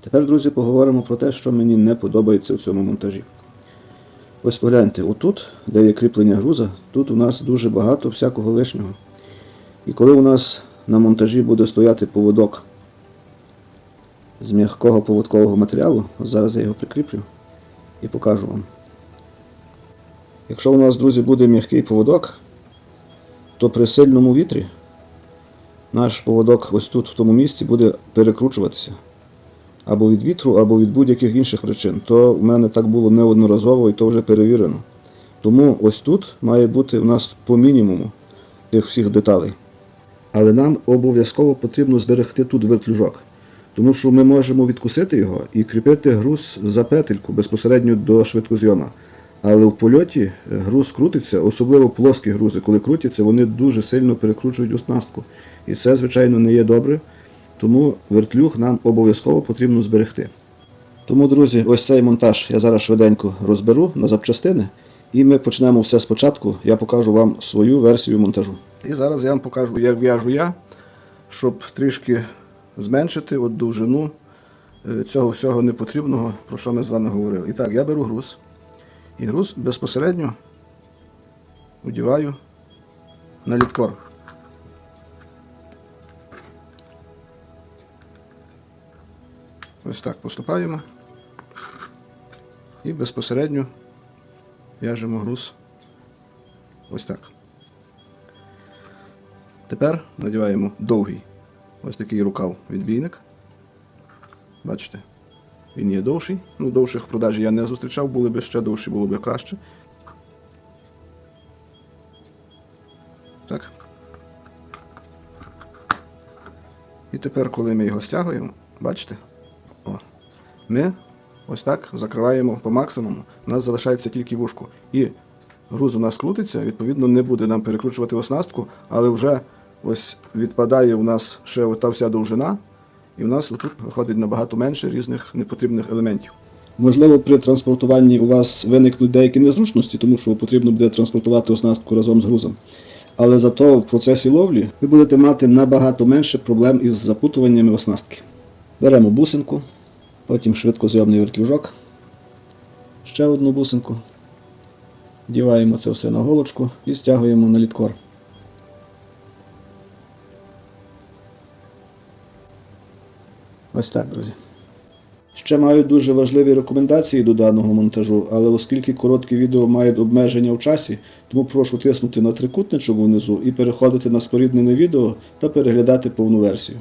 Тепер, друзі, поговоримо про те, що мені не подобається в цьому монтажі. Ось погляньте, отут, де є кріплення груза, тут у нас дуже багато всякого лишнього. І коли у нас на монтажі буде стояти поводок з м'якого поводкового матеріалу, зараз я його прикріплю і покажу вам. Якщо у нас, друзі, буде м'який поводок, то при сильному вітрі наш поводок ось тут, в тому місці, буде перекручуватися. Або від вітру, або від будь-яких інших причин. То в мене так було неодноразово і то вже перевірено. Тому ось тут має бути у нас по мінімуму тих всіх деталей. Але нам обов'язково потрібно зберегти тут вертлюжок. Тому що ми можемо відкусити його і кріпити груз за петельку безпосередньо до швидкозйома. Але в польоті груз крутиться, особливо плоскі грузи, коли крутяться, вони дуже сильно перекручують оснастку. І це, звичайно, не є добре. Тому вертлюг нам обов'язково потрібно зберегти. Тому, друзі, ось цей монтаж я зараз швиденько розберу на запчастини, і ми почнемо все спочатку. Я покажу вам свою версію монтажу. І зараз я вам покажу, як в'яжу я, щоб трішки зменшити от довжину е, цього всього непотрібного, про що ми з вами говорили. І так, я беру груз. І груз безпосередньо одіваю на літкор. Ось так поступаємо. І безпосередньо в'яжемо груз ось так. Тепер надіваємо довгий ось такий рукав відбійник. Бачите? Він є довший. Ну, довших в продажі я не зустрічав, були б ще довші, було б краще. Так. І тепер, коли ми його стягуємо, бачите? Ми ось так закриваємо по максимуму. У нас залишається тільки вушко. І груз у нас крутиться, відповідно, не буде нам перекручувати оснастку, але вже ось відпадає у нас ще ота вся довжина, і у нас тут виходить набагато менше різних непотрібних елементів. Можливо, при транспортуванні у вас виникнуть деякі незручності, тому що потрібно буде транспортувати оснастку разом з грузом. Але зато в процесі ловлі ви будете мати набагато менше проблем із запутуваннями оснастки. Беремо бусинку, потім швидкозйомний вертлюжок, ще одну бусинку, діваємо це все на голочку і стягуємо на літкор. Ось так, друзі. Ще маю дуже важливі рекомендації до даного монтажу, але оскільки короткі відео мають обмеження в часі, тому прошу тиснути на трикутничок внизу і переходити на споріднене відео та переглядати повну версію.